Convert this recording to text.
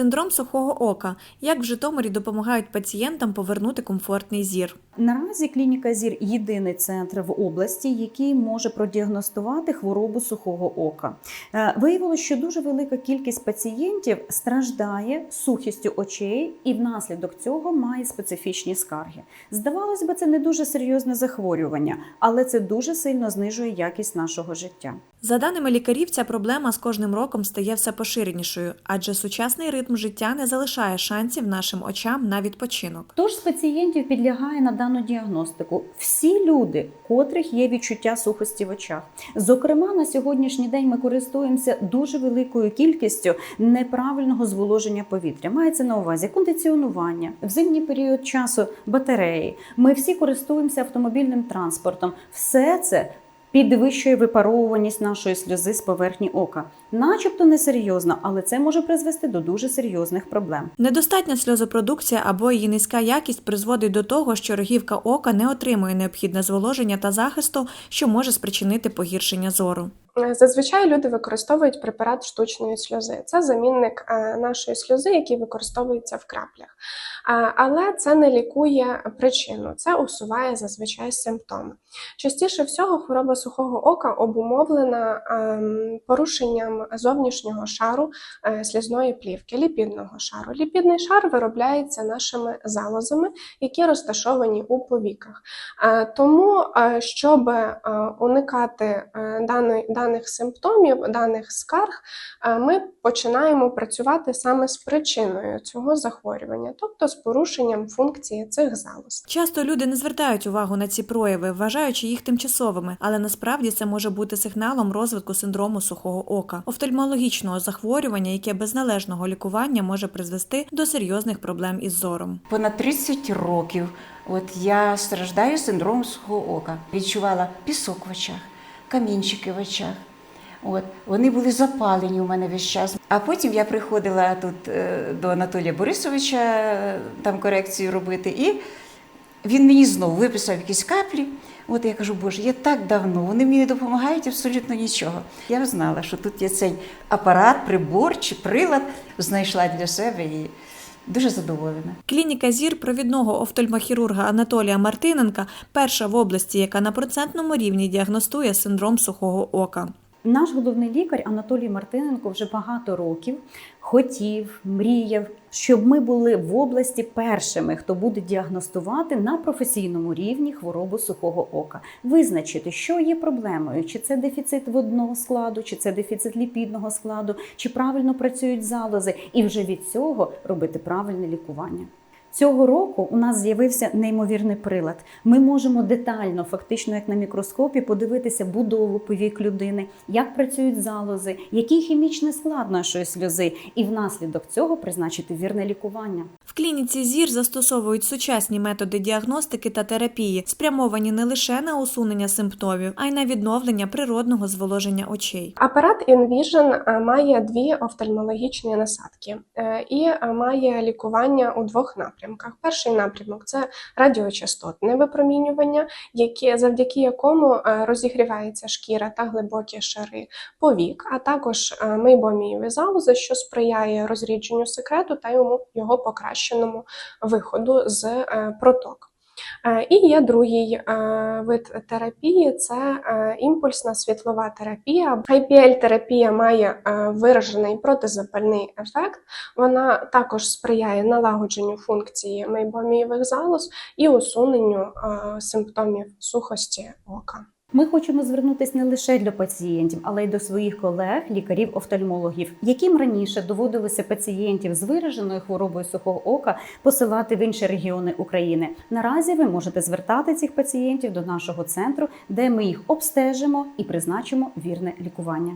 Синдром сухого ока. Як в Житомирі допомагають пацієнтам повернути комфортний зір? Наразі клініка ЗІР єдиний центр в області, який може продіагностувати хворобу сухого ока. Е, Виявилося, що дуже велика кількість пацієнтів страждає сухістю очей і внаслідок цього має специфічні скарги. Здавалось би, це не дуже серйозне захворювання, але це дуже сильно знижує якість нашого життя. За даними лікарів, ця проблема з кожним роком стає все поширенішою, адже сучасний ритм життя не залишає шансів нашим очам на відпочинок. Хто ж з пацієнтів підлягає на дану діагностику? Всі люди, котрих є відчуття сухості в очах. Зокрема, на сьогоднішній день ми користуємося дуже великою кількістю неправильного зволоження повітря. Мається на увазі кондиціонування, в зимній період часу батареї. Ми всі користуємося автомобільним транспортом. Все це. Підвищує випаровуваність нашої сльози з поверхні ока, начебто несерйозно, але це може призвести до дуже серйозних проблем. Недостатня сльозопродукція або її низька якість призводить до того, що рогівка ока не отримує необхідне зволоження та захисту, що може спричинити погіршення зору. Зазвичай люди використовують препарат штучної сльози. Це замінник е, нашої сльози, який використовується в краплях. Але це не лікує причину, це усуває зазвичай симптоми. Частіше всього хвороба сухого ока обумовлена ем, зовнішнього шару е, слізної плівки, ліпідного шару. Ліпідний шар виробляється нашими залозами, які розташовані у повіках. Е, Тому, е, щоб уникати даних симптомів, даних скарг, ми починаємо працювати саме з причиною цього захворювання, тобто з порушенням функції цих залоз. Часто люди не звертають увагу на ці прояви, вважаючи їх тимчасовими, але насправді це може бути сигналом розвитку синдрому сухого ока, офтальмологічного захворювання, яке без належного лікування може призвести до серйозних проблем із зором. Понад 30 років от я страждаю синдромом сухого ока. Відчувала пісок в очах, камінчики в очах. От, вони були запалені у мене весь час. А потім я приходила тут е, до Анатолія Борисовича е, там корекцію робити, і він мені знову виписав якісь каплі. От я кажу, Боже, я так давно, вони мені не допомагають абсолютно нічого. Я знала, що тут є цей апарат, прибор чи прилад, знайшла для себе і дуже задоволена. Клініка зір провідного офтальмохірурга Анатолія Мартиненка перша в області, яка на процентному рівні діагностує синдром сухого ока. Наш головний лікар Анатолій Мартиненко вже багато років хотів, мріяв, щоб ми були в області першими, хто буде діагностувати на професійному рівні хворобу сухого ока, визначити, що є проблемою, чи це дефіцит водного складу, чи це дефіцит ліпідного складу, чи правильно працюють залози, і вже від цього робити правильне лікування. Цього року у нас з'явився неймовірний прилад. Ми можемо детально, фактично як на мікроскопі, подивитися будову повік людини, як працюють залози, який хімічний склад нашої сльози, і внаслідок цього призначити вірне лікування. В клініці зір застосовують сучасні методи діагностики та терапії, спрямовані не лише на усунення симптомів, а й на відновлення природного зволоження очей. Апарат InVision е, має дві офтальмологічні насадки е, і е, має лікування у двох напрямках. Перший напрямок це радіочастотне випромінювання, яке завдяки якому розігрівається шкіра та глибокі шари повік, а також мейбомієві залози, що сприяє розрідженню секрету та йому його покращеному виходу з е, проток. Е, І є другий е, вид терапії це імпульсна світлова терапія. IPL-терапія має виражений протизапальний ефект. Вона також сприяє налагодженню функції мейбомієвих залоз і усуненню симптомів сухості ока. Ми хочемо звернутися не лише для пацієнтів, але й до своїх колег, лікарів-офтальмологів, яким раніше доводилося пацієнтів з вираженою хворобою сухого ока посилати в інші регіони України. Наразі ви можете звертати цих пацієнтів до нашого центру, де ми їх обстежимо і призначимо вірне лікування.